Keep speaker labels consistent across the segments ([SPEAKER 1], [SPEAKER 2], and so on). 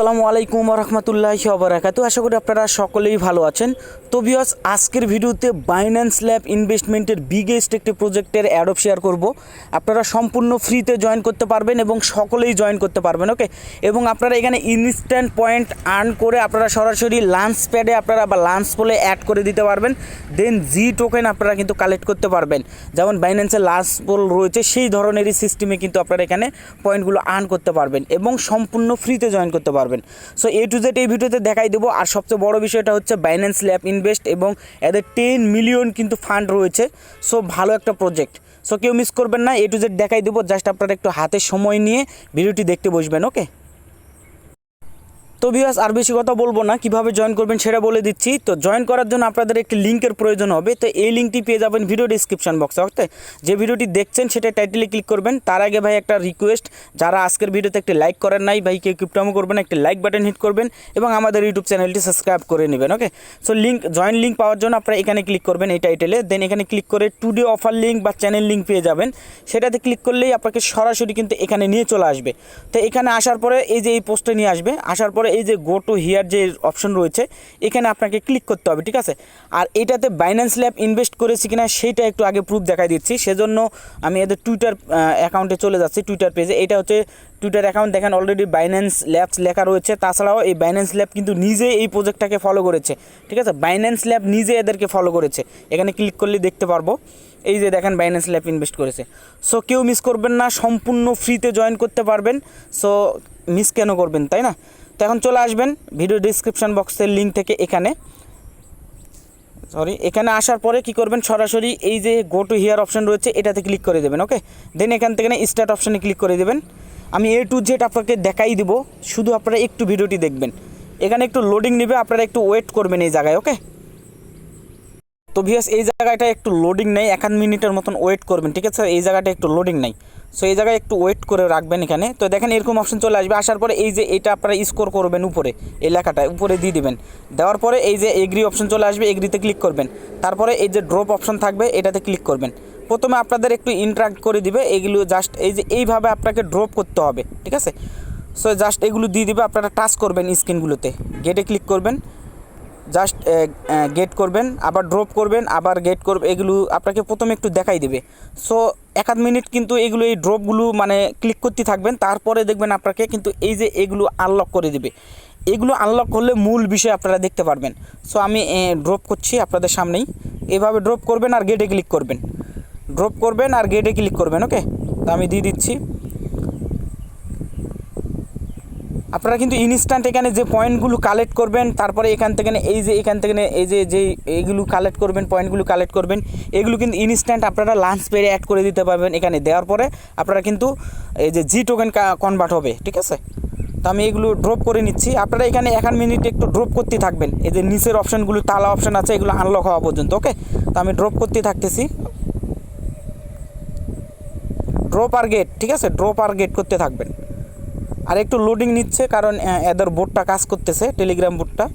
[SPEAKER 1] আসসালামু আলাইকুম রহমতুল্লাহি ওবরাকাতু আশা করি আপনারা সকলেই ভালো আছেন। তো বিয়স আজকের ভিডিওতে বাইন্যান্স ল্যাব ইনভেস্টমেন্টের বিগেস্ট একটি প্রজেক্টের অ্যাডপ শেয়ার করব। আপনারা সম্পূর্ণ ফ্রিতে জয়েন করতে পারবেন এবং সকলেই জয়েন করতে পারবেন ওকে এবং আপনারা এখানে ইনস্ট্যান্ট পয়েন্ট আর্ন করে আপনারা সরাসরি লাঞ্চ প্যাডে আপনারা বা লাঞ্চ পোলে অ্যাড করে দিতে পারবেন। দেন জি টোকেন আপনারা কিন্তু কালেক্ট করতে পারবেন। যেমন বাইন্যান্সের লাঞ্চ পোল রয়েছে, সেই ধরনেরই সিস্টেমে কিন্তু আপনারা এখানে পয়েন্টগুলো আর্ন করতে পারবেন এবং সম্পূর্ণ ফ্রিতে জয়েন করতে পারবেন। সো এ টু জেড এই ভিডিওতে দেখাই দেবো। আর সবচেয়ে বড় বিষয়টা হচ্ছে বাইন্যান্স ল্যাব ইনভেস্ট এবং এদের টেন মিলিয়ন কিন্তু ফান্ড রয়েছে। সো ভালো একটা প্রজেক্ট সো কেউ মিস করবেন না। এ টু জেড দেখাই দেবো। জাস্ট আপনারা একটু হাতে সময় নিয়ে ভিডিওটি দেখতে বসবেন ওকে তো ভিউয়ার্স আর বেশি কথা বলব না, কীভাবে জয়েন করবেন সেটা বলে দিচ্ছি। তো জয়েন করার জন্য আপনাদের একটি লিঙ্কের প্রয়োজন হবে, তো এই লিঙ্কটি পেয়ে যাবেন ভিডিও ডিসক্রিপশন বক্সে ওকে যে ভিডিওটি দেখছেন, সেটা টাইটেলে ক্লিক করবেন। তার আগে ভাই একটা রিকোয়েস্ট যারা আজকের ভিডিওতে একটি লাইক করেন নাই, ভাই কেউ কিপটামো করবেন, একটি লাইক বাটন হিট করবেন এবং আমাদের ইউটিউব চ্যানেলটি সাবস্ক্রাইব করে নেবেন okay so link join link পাওয়ার জন্য আপনারা এখানে ক্লিক করবেন এই টাইটেলে দেন এখানে ক্লিক করে টুডে অফার লিঙ্ক বা চ্যানেল লিঙ্ক পেয়ে যাবেন। সেটাতে ক্লিক করলেই আপনাকে সরাসরি কিন্তু এখানে নিয়ে চলে আসবে। তো এখানে আসার পরে এই যে এই পোস্টে নিয়ে আসবে, আসার পরে এই যে গো টু হিয়ার যে অপশন রয়েছে, এখানে আপনাকে ক্লিক করতে হবে, ঠিক আছে? আর এটাতে বাইন্যান্স ল্যাব ইনভেস্ট করেছি কিনা সেইটা একটু আগে প্রুফ দেখাই দিচ্ছি। সেজন্য আমি এদের টুইটার অ্যাকাউন্টে চলে যাচ্ছি টুইটার পেজে এটা হচ্ছে টুইটার অ্যাকাউন্ট দেখেন অলরেডি বাইন্যান্স ল্যাবস লেখা রয়েছে। তাছাড়াও এই বাইন্যান্স ল্যাব কিন্তু নিজে এই প্রজেক্টটাকে ফলো করেছে, ঠিক আছে? বাইন্যান্স ল্যাব নিজে এদেরকে ফলো করেছে। এখানে ক্লিক করলে দেখতে পারব। এই যে দেখেন বাইন্যান্স ল্যাব ইনভেস্ট করেছে। সো কেউ মিস করবেন না, সম্পূর্ণ ফ্রিতে জয়েন করতে পারবেন। সো মিস কেন করবেন, তাই না? তো এখন চলে আসবেন ভিডিও ডিসক্রিপশন বক্সের লিঙ্ক থেকে এখানে। সরি এখানে আসার পরে কি করবেন? সরাসরি এই যে গো টু হিয়ার অপশন রয়েছে, এটাতে ক্লিক করে দেবেন ওকে দেন এখান থেকে স্টার্ট অপশানে ক্লিক করে দেবেন। আমি এ টু জেড আপনাকে দেখাই দিব, শুধু আপনারা একটু ভিডিওটি দেখবেন। এখানে একটু লোডিং নেবে, আপনারা একটু ওয়েট করবেন এই জায়গায় ওকে তো ভিএস এই জায়গাটা একটু লোডিং নেই, এক আধ মিনিটের মতন ওয়েট করবেন, ঠিক আছে? এই জায়গাটা একটু লোডিং নেই। সো এই জায়গায় একটু ওয়েট করে রাখবেন এখানে। তো দেখেন এরকম অপশন চলে আসবে। আসার পরে এই যে এটা আপনারা স্কোর করবেন উপরে, এই লেখাটা উপরে দিয়ে দিবেন। দেওয়ার পরে এই যে এগ্রি অপশন চলে আসবে এগ্রিতে ক্লিক করবেন। তারপরে এই যে ড্রপ অপশন থাকবে, এটাতে ক্লিক করবেন। প্রথমে আপনাদের একটু ইন্টারাক্ট করে দিবে, এগুলো জাস্ট এই যে এইভাবে আপনাকে ড্রপ করতে হবে, ঠিক আছে? সো জাস্ট এগুলো দিয়ে দিবে, আপনারা টাচ করবেন স্ক্রিনগুলোতে গেটে ক্লিক করবেন। জাস্ট গেট করবেন, আবার ড্রপ করবেন, আবার গেট করবে, এগুলো আপনাকে প্রথমে একটু দেখাই দেবে। সো এক আধ মিনিট কিন্তু এগুলো এই ড্রপগুলো মানে ক্লিক করতে থাকবেন, তারপরে দেখবেন আপনাকে কিন্তু এই যে এগুলো আনলক করে দিবে। এগুলো আনলক করলে মূল বিষয় আপনারা দেখতে পারবেন। সো আমি ড্রপ করছি আপনাদের সামনেই। এভাবে ড্রপ করবেন আর গেটে ক্লিক করবেন। ড্রপ করবেন আর গেটে ক্লিক করবেন ওকে তো আমি দিয়ে দিচ্ছি। আপনারা কিন্তু ইনস্ট্যান্ট এখানে যে পয়েন্টগুলো কালেক্ট করবেন, তারপরে এখান থেকে এই যে এখান থেকে এই যে যে এইগুলো কালেক্ট করবেন পয়েন্টগুলো কালেক্ট করবেন, এগুলো কিন্তু ইনস্ট্যান্ট আপনারা লাঞ্চ পেরে অ্যাড করে দিতে পারবেন এখানে। দেওয়ার পরে আপনারা কিন্তু এই যে জি টোকেন কনভার্ট হবে, ঠিক আছে? তো আমি এগুলো ড্রপ করে নিচ্ছি। আপনারা এখানে একান মিনিট একটু ড্রপ করতে থাকবেন। এই যে নিচের অপশানগুলো তালা অপশান আছে, এগুলো আনলক হওয়া পর্যন্ত ওকে তো আমি ড্রপ করতে থাকতেছি। ড্রপ আর গেট ঠিক আছে? ড্রপ আর গেট করতে থাকবেন। আর একটু লোডিং নিচ্ছে কারণ এদের বোর্ডটা কাজ করতেছে টেলিগ্রাম বোর্ডটা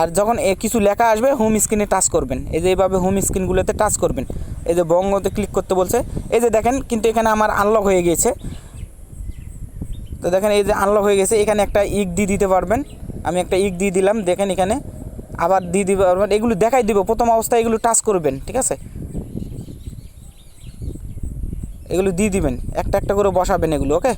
[SPEAKER 1] আর যখন কিছু লেখা আসবে হোম স্ক্রিনে টাচ করবেন। এই যে এইভাবে হোম স্ক্রিনগুলোতে টাচ করবেন। এই যে বঙ্গতে ক্লিক করতে বলছে। এই যে দেখেন, কিন্তু এখানে আমার আনলক হয়ে গিয়েছে তো দেখেন, এই যে আনলক হয়ে গেছে। এখানে একটা ইক দিয়ে দিতে পারবেন। আমি একটা ইক দিয়ে দিলাম। দেখেন এখানে আবার দিয়ে দিতে পারবেন। এগুলো দেখাই দিব। প্রথম অবস্থায় এগুলো টাচ করবেন, ঠিক আছে? এগুলো দিয়ে দিবেন। একটা একটা করে বসাবেন এগুলো, ওকে?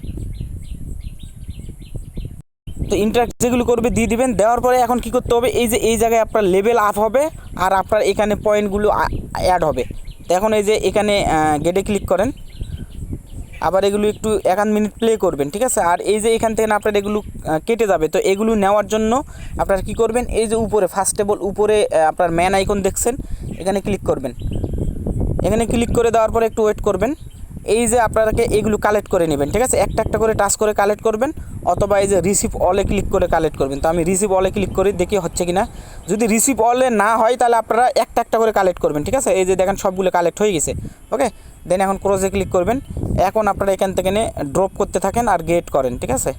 [SPEAKER 1] তো ইন্টারাক্ট যেগুলো করবে দিয়ে দিবেন। দেওয়ার পরে এখন কি করতে হবে? এই যে এই জায়গায় আপনার লেভেল আপ হবে আর আপনার এখানে পয়েন্টগুলো অ্যাড হবে। তো এখন এই যে এখানে গেটে ক্লিক করেন। আবার এগুলো একটু এক আধ মিনিট প্লে করবেন, ঠিক আছে? আর এই যে এখান থেকে আপনার এগুলো কেটে যাবে। তো এগুলো নেওয়ার জন্য আপনারা কি করবেন? এই যে উপরে ফার্স্ট টেবল উপরে আপনার ম্যান আইকন দেখছেন? এখানে ক্লিক করবেন। এখানে ক্লিক করে দেওয়ার পরে একটু ওয়েট করবেন। এই যে আপনারাকে এগুলো কালেক্ট করে নেবেন, ঠিক আছে? একটা একটা করে টাচ করে কালেক্ট করবেন, অথবা এই যে রিসিভ অলে ক্লিক করে কালেক্ট করবেন। তো আমি রিসিভ অলে ক্লিক করে, দেখি হচ্ছে কি না যদি রিসিভ অলে না হয়, তাহলে আপনারা একটা একটা করে কালেক্ট করবেন, ঠিক আছে? এই যে দেখেন সবগুলো কালেক্ট হয়ে গেছে ওকে দেন এখন ক্রোজে ক্লিক করবেন। এখন আপনারা এখান থেকে ড্রপ করতে থাকেন আর গেট করেন, ঠিক আছে?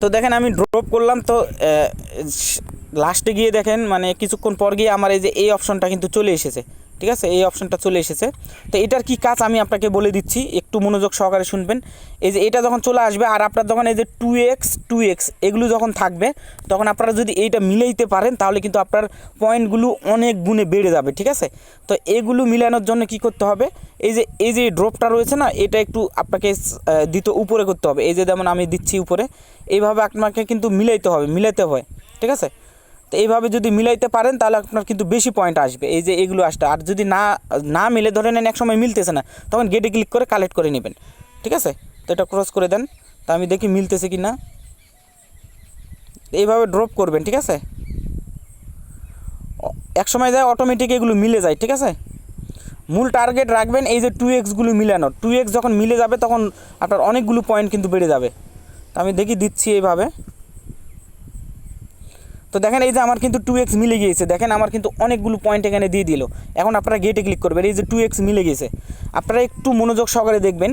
[SPEAKER 1] তো দেখেন আমি ড্রপ করলাম, তো লাস্টে গিয়ে দেখেন মানে কিছুক্ষণ পর গিয়ে আমার এই যে এই অপশনটা কিন্তু চলে এসেছে। ঠিক আছে? এই অপশনটা চলে এসেছে। তো এটার কি কাজ আমি আপনাকে বলে দিচ্ছি, একটু মনোযোগ সহকারে শুনবেন। এই যে এটা যখন চলে আসবে আর আপনার যখন এই যে টু এক্স টু এক্স এগুলো যখন থাকবে, তখন আপনারা যদি এইটা মিলাইতে পারেন, তাহলে কিন্তু আপনার পয়েন্টগুলো অনেক গুণে বেড়ে যাবে, ঠিক আছে? তো এগুলো মিলানোর জন্য কি করতে হবে? এই যে এই যে ড্রপটা রয়েছে না, এটা একটু আপনাকে দিতে উপরে করতে হবে। এই যে যেমন আমি দিচ্ছি উপরে, এইভাবে আপনাকে কিন্তু মিলাইতে হবে, মিলাইতে হয়, ঠিক আছে? তো এইভাবে যদি মিলাইতে পারেন, তাহলে আপনার কিন্তু বেশি পয়েন্ট আসবে। এই যে এগুলো আসতে আর যদি না না মিলে ধরে নেন এক সময় মিলতেছে না, তখন গেটে ক্লিক করে কালেক্ট করে নেবেন। ঠিক আছে? তো এটা ক্রস করে দেন। তা আমি দেখি মিলতেছে কি না এইভাবে ড্রপ করবেন, ঠিক আছে? এক সময় যায় অটোমেটিক এগুলো মিলে যায়, ঠিক আছে? মূল টার্গেট রাখবেন, এই যে টু এক্সগুলো মিলানোর। টু এক্স যখন মিলে যাবে, তখন আপনার অনেকগুলো পয়েন্ট কিন্তু বেড়ে যাবে। তো আমি দেখি দিচ্ছি এইভাবে। তো দেখেন এই যে আমার কিন্তু টু এক্স মিলে গিয়েছে। দেখেন আমার কিন্তু অনেকগুলো পয়েন্ট এখানে দিয়ে দিল। এখন আপনারা গেটে ক্লিক করবেন, এই যে টু এক্স মিলে গেছে আপনারা একটু মনোযোগ সহকারে দেখবেন।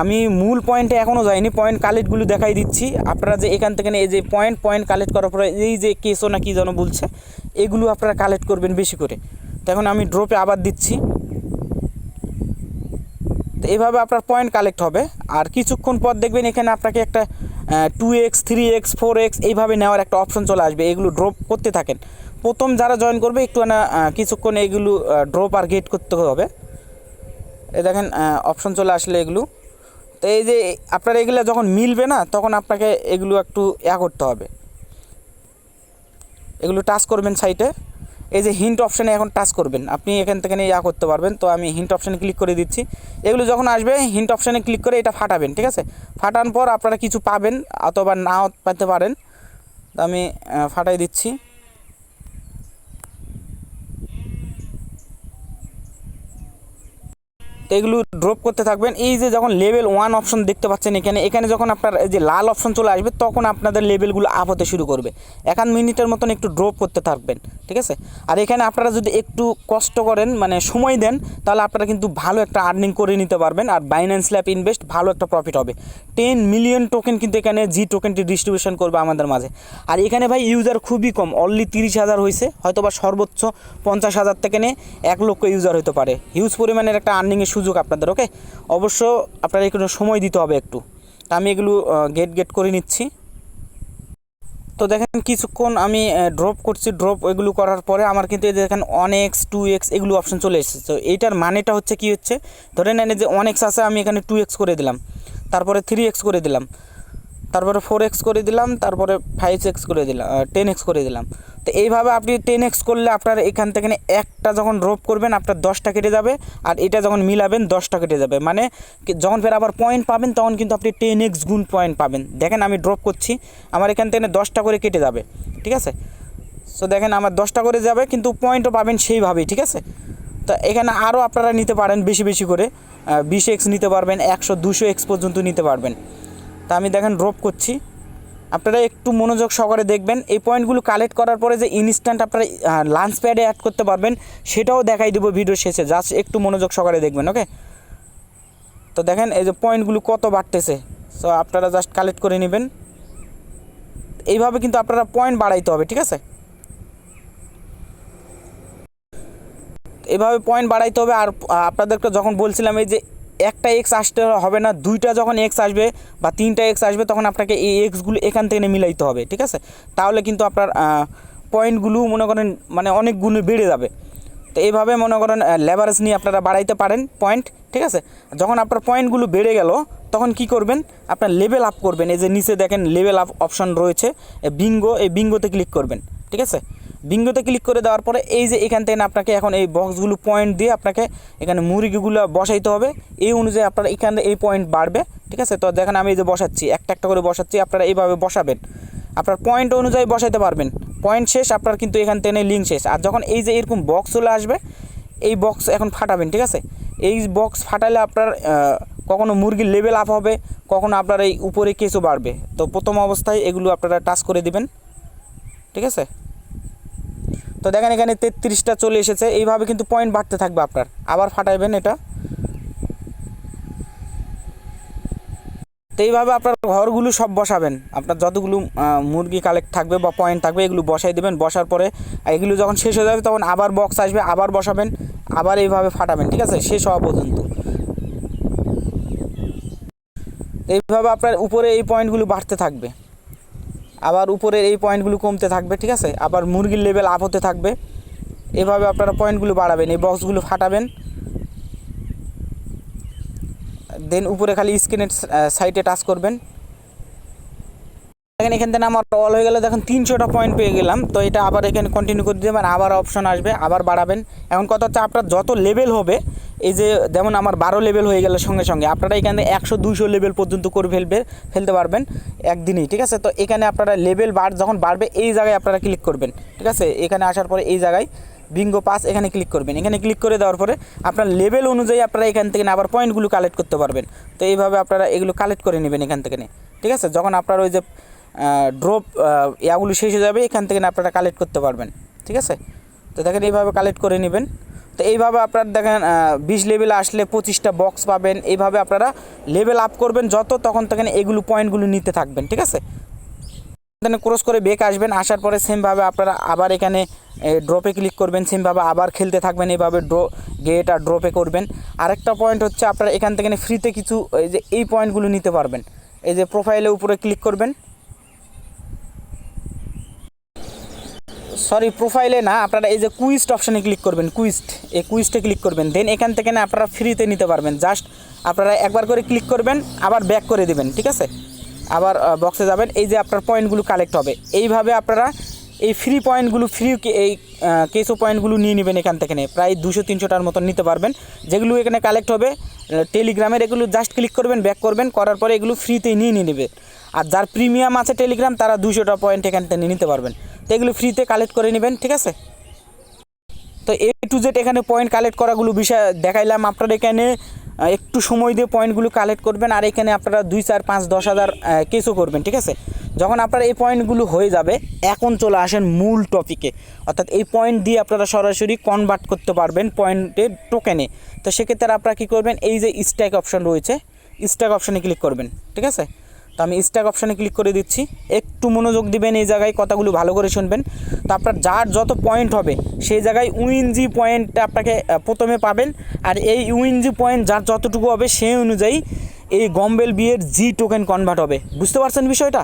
[SPEAKER 1] আমি মূল পয়েন্টে এখনও যাইনি পয়েন্ট কালেক্টগুলো দেখাই দিচ্ছি। আপনারা যে এখান থেকে এই যে পয়েন্ট পয়েন্ট কালেক্ট করার পরে এই যে কেসও না কি যেন বলছে, এগুলো আপনারা কালেক্ট করবেন বেশি করে। তো এখন আমি ড্রপে আবার দিচ্ছি। তো এভাবে আপনার পয়েন্ট কালেক্ট হবে। আর কিছুক্ষণ পর দেখবেন এখানে আপনাকে একটা two X three X four X এইভাবে নেওয়ার একটা অপশন চলে আসবে। এগুলো ড্রপ করতে থাকেন। প্রথম যারা জয়েন করবে একটু না কিছুক্ষণ এগুলো ড্রপ আর গেট করতে হবে। এ দেখেন অপশন চলে আসলে এগুলো। তো এই যে, আপনার এগুলো যখন মিলবে না, তখন আপনাকে এগুলো একটু ইয়া করতে হবে। এগুলো টাচ করবেন সাইটে এই যে হিন্ট অপশানে এখন টাচ করবেন। আপনি এখান থেকে ইয়া করতে পারবেন। তো আমি হিন্ট অপশানে ক্লিক করে দিচ্ছি। এগুলো যখন আসবে হিন্ট অপশানে ক্লিক করে এটা ফাটাবেন, ঠিক আছে? ফাটানোর পর আপনারা কিছু পাবেন অথবা নাও পেতে পারেন। আমি ফাটাই দিচ্ছি। তো এগুলো ড্রপ করতে থাকবেন। এই যে যখন লেভেল ওয়ান অপশন দেখতে পাচ্ছেন এখানে এখানে যখন আপনার যে লাল অপশন চলে আসবে, তখন আপনাদের লেভেলগুলো আপ হতে শুরু করবে। আধ মিনিটের মতন একটু ড্রপ করতে থাকবেন, ঠিক আছে? আর এখানে আপনারা যদি একটু কষ্ট করেন মানে সময় দেন, তাহলে আপনারা কিন্তু ভালো একটা আর্নিং করে নিতে পারবেন আর বাইন্যান্স ল্যাব ইনভেস্ট ভালো একটা প্রফিট হবে। টেন মিলিয়ন টোকেন কিন্তু এখানে জি টোকেনটি ডিস্ট্রিবিউশন করবে আমাদের মাঝে। আর এখানে ভাই ইউজার খুবই কম অনলি তিরিশ হাজার হয়েছে হয়তো বা সর্বোচ্চ পঞ্চাশ হাজার থেকে নিয়ে এক লক্ষ ইউজার হতে পারে। হিউজ পরিমাণের একটা আর্নিংয়ের সুযোগ আপনাদের ওকে অবশ্য আপনারা একটু সময় দিতে হবে একটু। আমি এগুলো গেট গেট করে নিচ্ছি। তো দেখেন কিছুক্ষণ আমি ড্রপ করছি ড্রপ এগুলো করার পরে আমার কিন্তু এই দেখেন ওয়ান এক্স টু এক্স এগুলো অপশান চলে এসেছে। তো এইটার মানেটা হচ্ছে কি হচ্ছে, ধরে নেন যে ওয়ান এক্স আছে, আমি এখানে টু এক্স করে দিলাম। তারপরে থ্রি এক্স করে দিলাম। তারপরে ফোর এক্স করে দিলাম, তারপরে ফাইভ এক্স করে দিলাম টেন এক্স করে দিলাম। তো এইভাবে আপনি টেন এক্স করলে আপনার এখান থেকে একটা যখন ড্রপ করবেন, আপনার দশটা কেটে যাবে, আর এটা যখন মিলাবেন, দশটা কেটে যাবে। মানে যখন ফের আবার পয়েন্ট পাবেন, তখন কিন্তু আপনি টেন এক্স গুণ পয়েন্ট পাবেন। দেখেন আমি ড্রপ করছি, আমার এখান থেকে দশটা করে কেটে যাবে, ঠিক আছে? সো দেখেন আমার দশটা করে যাবে, কিন্তু পয়েন্টও পাবেন সেইভাবেই, ঠিক আছে? তো এখানে আরও আপনারা নিতে পারেন বেশি বেশি করে বিশ এক্স নিতে পারবেন, একশো, দুশো এক্স পর্যন্ত নিতে পারবেন। তা আমি দেখেন ড্রপ করছি। আপনারা একটু মনোযোগ সহকারে দেখবেন। এই পয়েন্টগুলো কালেক্ট করার পরে যে ইনস্ট্যান্ট আপনারা লাঞ্চ প্যাডে অ্যাড করতে পারবেন, সেটাও দেখাই দেবো ভিডিও শেষে। জাস্ট একটু মনোযোগ সহকারে দেখবেন ওকে তো দেখেন এই যে পয়েন্টগুলো কত বাড়তেছে। সো আপনারা জাস্ট কালেক্ট করে নেবেন। এইভাবে কিন্তু আপনারা পয়েন্ট বাড়াইতে হবে, ঠিক আছে? এভাবে পয়েন্ট বাড়াইতে হবে। আর আপনাদেরকে যখন বলছিলাম এই যে একটা এক্স আসতে হবে না, দুইটা যখন এক্স আসবে বা তিনটা এক্স আসবে তখন আপনাকে এই এক্সগুলো এখান থেকে মিলাইতে হবে, ঠিক আছে? তাহলে কিন্তু আপনার পয়েন্টগুলো মনে করেন মানে অনেক গুণে বেড়ে যাবে। তো এইভাবে মনে করেন লেভারেজ নিয়ে আপনারা বাড়াইতে পারেন পয়েন্ট ঠিক আছে? যখন আপনার পয়েন্টগুলো বেড়ে গেল, তখন কি করবেন? আপনার লেভেল আপ করবেন। এই যে নিচে দেখেন লেভেল আপ অপশন রয়েছে বিঙ্গো এই বিঙ্গোতে ক্লিক করবেন, ঠিক আছে? বিঙ্গোতে ক্লিক করে দেওয়ার পরে এই যে এখান থেকে আপনাকে এখন এই বক্সগুলো পয়েন্ট দিয়ে আপনাকে এখানে মুরগিগুলো বসাইতে হবে। এই অনুযায়ী আপনার এখানে এই পয়েন্ট বাড়বে, ঠিক আছে? তো দেখেন আমি এই যে বসাচ্ছি, একটা একটা করে বসাচ্ছি, আপনারা এইভাবে বসাবেন। আপনার পয়েন্ট অনুযায়ী বসাইতে পারবেন। পয়েন্ট শেষ, আপনার কিন্তু এখান থেকে লিঙ্ক শেষ। আর যখন এই যে এরকম বক্স চলে আসবে, এই বক্স এখন ফাটাবেন, ঠিক আছে? এই বক্স ফাটালে আপনার কখনো মুরগির লেভেল আপ হবে, কখনো আপনার এই উপরে কেসও বাড়বে। তো প্রথম অবস্থায় এগুলো আপনারা টাচ করে দিবেন, ঠিক আছে? তো দেখেন এখানে তেত্রিশটা চলে এসেছে। এইভাবে কিন্তু পয়েন্ট বাড়তে থাকবে আপনার। আবার ফাটাইবেন এটা। তো এইভাবে আপনার ঘরগুলো সব বসাবেন। আপনার যতগুলো মুরগি কালেক্ট থাকবে বা পয়েন্ট থাকবে, এগুলো বসাই দেবেন। বসার পরে এগুলো যখন শেষ হয়ে যাবে, তখন আবার বক্স আসবে, আবার বসাবেন, আবার এইভাবে ফাটাবেন, ঠিক আছে? শেষ হওয়া পর্যন্ত। এইভাবে আপনার উপরে এই পয়েন্টগুলো বাড়তে থাকবে। আবার উপরের এই পয়েন্টগুলো কমতে থাকবে, ঠিক আছে? আবার মুরগির লেভেল আপ হতে থাকবে। এভাবে আপনারা পয়েন্টগুলো বাড়াবেন, এই বক্সগুলো ফাটাবেন। দেন উপরে খালি স্ক্রিনের সাইডে টাচ করবেন। দেখেন এখান থেকে আমার অল হয়ে গেলে, দেখেন তিনশোটা পয়েন্ট পেয়ে গেলাম। তো এটা আবার এখানে কন্টিনিউ করে দেবেন আবার অপশন আসবে, আবার বাড়াবেন। এখন কথা হচ্ছে আপনার যত লেভেল হবে, এই যে যেমন আমার বারো লেভেল হয়ে গেলে সঙ্গে সঙ্গে, আপনারা এখানে একশো, দুইশো লেভেল পর্যন্ত করে ফেলবে, ফেলতে পারবেন একদিনই, ঠিক আছে? তো এখানে আপনারা লেভেল বাড় যখন বাড়বে, এই জায়গায় আপনারা ক্লিক করবেন, ঠিক আছে? এখানে আসার পরে এই জায়গায় বিঙ্গো পাস এখানে ক্লিক করবেন। এখানে ক্লিক করে দেওয়ার পরে আপনার লেভেল অনুযায়ী আপনারা এখান থেকে আবার পয়েন্টগুলো কালেক্ট করতে পারবেন। তো এইভাবে আপনারা এগুলো কালেক্ট করে নেবেন এখান থেকে ঠিক আছে? যখন আপনার ওই যে ড্রপ ইয়াগুলো শেষ হয়ে যাবে, এখান থেকে আপনারা কালেক্ট করতে পারবেন, ঠিক আছে? তো দেখেন এইভাবে কালেক্ট করে নেবেন। তো এইভাবে আপনার দেখেন বিশ লেভেলে আসলে পঁচিশটা বক্স পাবেন। এইভাবে আপনারা লেভেল আপ করবেন, যত তখন তখন এগুলো পয়েন্টগুলো নিতে থাকবেন, ঠিক আছে? এখানে ক্রস করে বেক আসবেন, আসার পরে সেমভাবে আপনারা আবার এখানে ড্রপে ক্লিক করবেন সেমভাবে আবার খেলতে থাকবেন, এইভাবে ড্র গেট আর ড্রপে করবেন। আরেকটা পয়েন্ট হচ্ছে আপনারা এখান থেকে ফ্রিতে কিছু, এই যে এই পয়েন্টগুলো নিতে পারবেন। এই যে প্রোফাইলের উপরে ক্লিক করবেন। সরি প্রোফাইলে না, আপনারা এই যে কুইস্ট অপশানে ক্লিক করবেন কুইস্ট এই কুইস্টে ক্লিক করবেন দেন এখান থেকে না আপনারা ফ্রিতে নিতে পারবেন। জাস্ট আপনারা একবার করে ক্লিক করবেন, আবার ব্যাক করে দেবেন, ঠিক আছে? আবার বক্সে যাবেন, এই যে আপনার পয়েন্টগুলো কালেক্ট হবে। এইভাবে আপনারা এই ফ্রি পয়েন্টগুলো ফ্রি এই কেসো পয়েন্টগুলো নিয়ে নেবেন এখান থেকে প্রায় দুশো, তিনশোটার মতন নিতে পারবেন। যেগুলো এখানে কালেক্ট হবে টেলিগ্রামের এগুলো জাস্ট ক্লিক করবেন ব্যাক করবেন, করার পরে এগুলো ফ্রিতেই নিয়ে নিয়ে নেবে। আর যার প্রিমিয়াম আছে টেলিগ্রাম তারা দুশোটা পয়েন্ট এখান থেকে নিতে পারবেন। তো এগুলো ফ্রিতে কালেক্ট করে নেবেন, ঠিক আছে? তো এ টু জেড এখানে পয়েন্ট কালেক্ট করাগুলো বিষয় দেখাইলাম আপনারা এখানে একটু সময় দিয়ে পয়েন্টগুলো কালেক্ট করবেন আর এখানে আপনারা দুই, চার, পাঁচ, দশ হাজার কেসও করবেন, ঠিক আছে? যখন আপনার এই পয়েন্টগুলো হয়ে যাবে, এখন চলে আসেন মূল টপিকে অর্থাৎ এই পয়েন্ট দিয়ে আপনারা সরাসরি কনভার্ট করতে পারবেন পয়েন্টের টোকেনে তো সেক্ষেত্রে আপনারা কী করবেন, এই যে স্ট্যাক অপশান রয়েছে স্ট্যাক অপশানে ক্লিক করবেন, ঠিক আছে? তো আমি স্ট্যাক অপশানে ক্লিক করে দিচ্ছি। একটু মনোযোগ দিবেন এই জায়গায় কথাগুলো ভালো করে শুনবেন। তো আপনার যার যত পয়েন্ট হবে, সেই জায়গায় উইনজি পয়েন্টটা আপনাকে প্রথমে পাবেন। আর এই উইনজি পয়েন্ট যার যতটুকু হবে, সেই অনুযায়ী এই গম্বেল বিয়ের জি টোকেন কনভার্ট হবে। বুঝতে পারছেন বিষয়টা?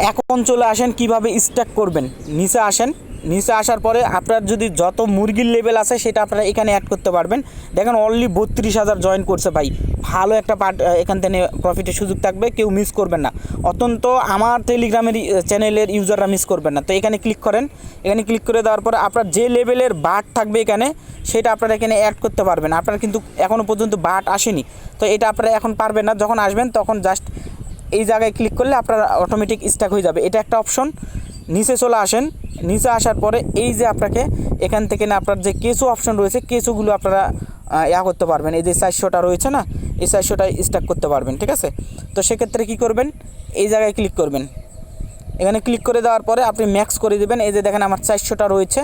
[SPEAKER 1] এখন চলে আসেন, কীভাবে স্ট্যাক করবেন? নিচে আসেন। নিচে আসার পরে আপনার যদি যত মুরগির লেভেল আছে, সেটা আপনারা এখানে অ্যাড করতে পারবেন। দেখেন অনলি বত্রিশ হাজার জয়েন করছে ভাই। ভালো একটা পার্ট এখান থেকে প্রফিটের সুযোগ থাকবে, কেউ মিস করবেন না। অত্যন্ত আমার টেলিগ্রামের চ্যানেলের ইউজাররা মিস করবেন না। তো এখানে ক্লিক করেন। এখানে ক্লিক করে দেওয়ার পরে আপনার যে লেভেলের বাট থাকবে এখানে, সেটা আপনারা এখানে অ্যাড করতে পারবেন। আপনার কিন্তু এখনও পর্যন্ত বাট আসেনি। তো এটা আপনারা এখন পারবেন না। যখন আসবেন, তখন জাস্ট এই জায়গায় ক্লিক করলে আপনার অটোমেটিক স্ট্যাক হয়ে যাবে। এটা একটা অপশন নিচে চলে আসেন। নিচে আসার পরে এই যে আপনাকে এখান থেকে না আপনার যে কেসো অপশন রয়েছে কেসোগুলো আপনারা ইয়া করতে পারবেন। এই যে চারশোটা রয়েছে না, এই চারশোটা স্ট্যাক করতে পারবেন, ঠিক আছে? তো সেক্ষেত্রে কী করবেন? এই জায়গায় ক্লিক করবেন। এখানে ক্লিক করে দেওয়ার পরে আপনি ম্যাক্স করে দেবেন। এই যে দেখেন আমার চারশোটা রয়েছে।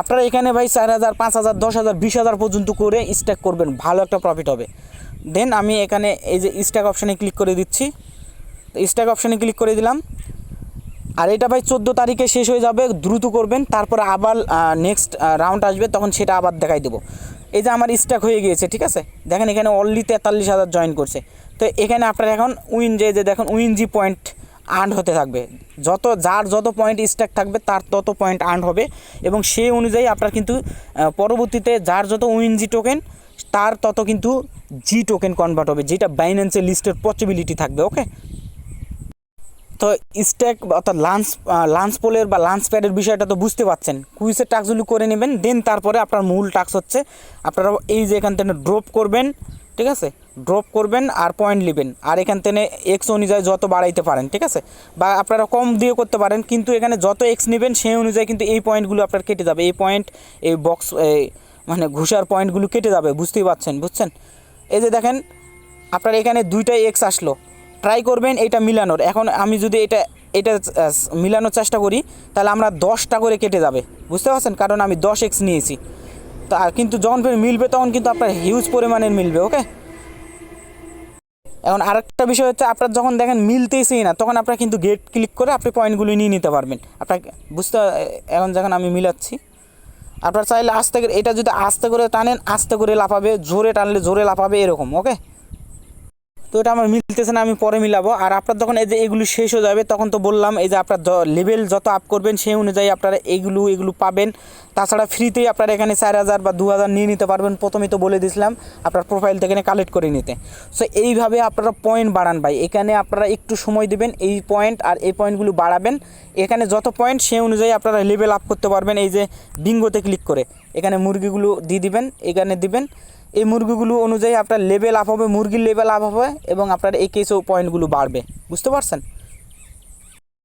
[SPEAKER 1] আপনারা এখানে ভাই চার হাজার, পাঁচ হাজার, দশ হাজার, বিশ হাজার পর্যন্ত করে স্ট্যাক করবেন। ভালো একটা প্রফিট হবে। দেন আমি এখানে এই যে স্ট্যাক অপশানে ক্লিক করে দিচ্ছি। স্ট্যাক অপশানে ক্লিক করে দিলাম। আর এটা ভাই চোদ্দ তারিখে শেষ হয়ে যাবে, দ্রুত করবেন, তারপরে আবার নেক্সট রাউন্ড আসবে, তখন সেটা আবার দেখাই দেবো। এই যে আমার স্ট্যাক হয়ে গিয়েছে, ঠিক আছে? দেখেন এখানে অনলি তেতাল্লিশ হাজার জয়েন করছে। তো এখানে আপনার এখন উইন যে যে দেখুন উইন জি পয়েন্ট আর্ন হতে থাকবে। যত, যার যত পয়েন্ট স্ট্যাক থাকবে, তার তত পয়েন্ট আর্ন হবে। এবং সেই অনুযায়ী আপনার কিন্তু পরবর্তীতে যার যত উইন জি টোকেন তার তত কিন্তু জি টোকেন কনভার্ট হবে, যেটা বাইন্যান্সের লিস্টের পসিবিলিটি থাকবে ওকে তো স্ট্যাক অর্থাৎ লাঞ্চ লাঞ্চ পোলের বা লাঞ্চ প্যাডের বিষয়টা তো বুঝতে পারছেন কুইসের টাস্কগুলো করে নেবেন দেন তারপরে আপনার মূল টাস্ক হচ্ছে আপনারা এই যে এখান থেকে ড্রপ করবেন, ঠিক আছে? ড্রপ করবেন আর পয়েন্ট নেবেন। আর এখান থেকে এক্স অনুযায়ী যত বাড়াইতে পারেন, ঠিক আছে? বা আপনারা কম দিয়ে করতে পারেন, কিন্তু এখানে যত এক্স নেবেন, সেই অনুযায়ী কিন্তু এই পয়েন্টগুলো আপনার কেটে যাবে। এই পয়েন্ট এই বক্স মানে ঘুষার পয়েন্টগুলো কেটে যাবে, বুঝতেই পারছেন বুঝছেন? এই যে দেখেন, আপনার এখানে দুইটাই এক্স আসলো। ট্রাই করবেন এটা মিলানোর। এখন আমি যদি এটা এটা মিলানোর চেষ্টা করি, তাহলে আমরা দশটা করে কেটে যাবে। বুঝতে পারছেন? কারণ আমি দশ এক্স নিয়েছি। তা, কিন্তু যখন ফের মিলবে, তখন কিন্তু আপনার হিউজ পরিমাণের মিলবে ওকে এখন আরেকটা বিষয় হচ্ছে, আপনার যখন দেখেন মিলতেইছেই না, তখন আপনার কিন্তু গেট ক্লিক করে আপনি পয়েন্টগুলি নিয়ে নিতে পারবেন। আপনার, বুঝতে এখন যখন আমি মিলাচ্ছি, আপনার চাইলে আস্তে এটা যদি আস্তে করে টানেন, আস্তে করে লাফাবে, জোরে টানলে জোরে লাফাবে, এরকম ওকে তো এটা আমার মিলতেছে না, আমি পরে মিলাবো। আর আপনার যখন এই যে এগুলো শেষ হয়ে যাবে, তখন তো বললাম, এই যে আপনার লেভেল যত আপ করবেন, সেই অনুযায়ী আপনারা এইগুলো এগুলো পাবেন। তাছাড়া ফ্রিতেই আপনারা এখানে চার হাজার বা দু হাজার নিয়ে নিতে পারবেন। প্রথমেই তো বলে দিয়েছিলাম আপনার প্রোফাইল থেকে কালেক্ট করে নিতে। সো এইভাবে আপনারা পয়েন্ট বাড়ান ভাই। এখানে আপনারা একটু সময় দিবেন এই পয়েন্ট আর এই পয়েন্টগুলো বাড়াবেন। এখানে যত পয়েন্ট সেই অনুযায়ী আপনারা লেভেল আপ করতে পারবেন। এই যে বিঙ্গোতে ক্লিক করে। এখানে মুরগিগুলো দিয়ে দিবেন, এখানে দিবেন। এই মুরগিগুলো অনুযায়ী আপনার লেভেল আপ হবে, মুরগির লেভেল আপ হবে এবং আপনার এই কেসও পয়েন্টগুলো বাড়বে। বুঝতে পারছেন?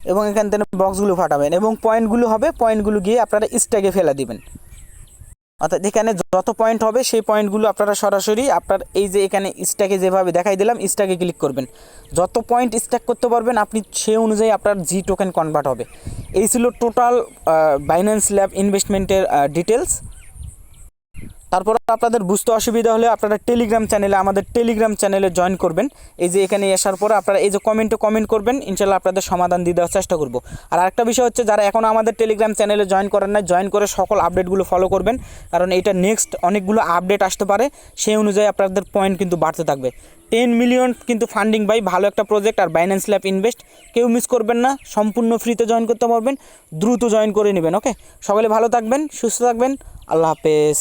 [SPEAKER 1] এবং এখান থেকে বক্সগুলো ফাটাবেন এবং পয়েন্টগুলো হবে পয়েন্টগুলো গিয়ে আপনারা স্ট্যাগে ফেলে দিবেন। অর্থাৎ এখানে যত পয়েন্ট হবে, সেই পয়েন্টগুলো আপনারা সরাসরি আপনার এই যে এখানে স্ট্যাকে যেভাবে দেখাই দিলাম স্ট্যাকে ক্লিক করবেন। যত পয়েন্ট স্ট্যাক করতে পারবেন, আপনি সেই অনুযায়ী আপনার জি টোকেন কনভার্ট হবে। এই ছিল টোটাল বাইন্যান্স ল্যাব ইনভেস্টমেন্টের ডিটেলস তারপর আপনাদের বুঝতে অসুবিধা হলে আপনারা টেলিগ্রাম চ্যানেলে আমাদের টেলিগ্রাম চ্যানেলে জয়েন করবেন। এই যে এখানে আসার পর আপনারা এই যে কমেন্টে কমেন্ট করবেন, ইনশাল্লাহ আপনাদের সমাধান দিয়ে দেওয়ার চেষ্টা করব। আর আরেকটা বিষয় হচ্ছে, যারা এখনও আমাদের টেলিগ্রাম চ্যানেলে জয়েন করেন না জয়েন করে সকল আপডেটগুলো ফলো করবেন। কারণ এটা নেক্সট অনেকগুলো আপডেট আসতে পারে, সেই অনুযায়ী আপনাদের পয়েন্ট কিন্তু বাড়তে থাকবে। টেন মিলিয়ন কিন্তু ফান্ডিং বাই ভালো একটা প্রজেক্ট আর বাইন্যান্স ল্যাব ইনভেস্ট কেউ মিস করবেন না, সম্পূর্ণ ফ্রিতে জয়েন করতে পারবেন, দ্রুত জয়েন করে নেবেন ওকে সকলে ভালো থাকবেন, সুস্থ থাকবেন, আল্লাহ হাফেজ।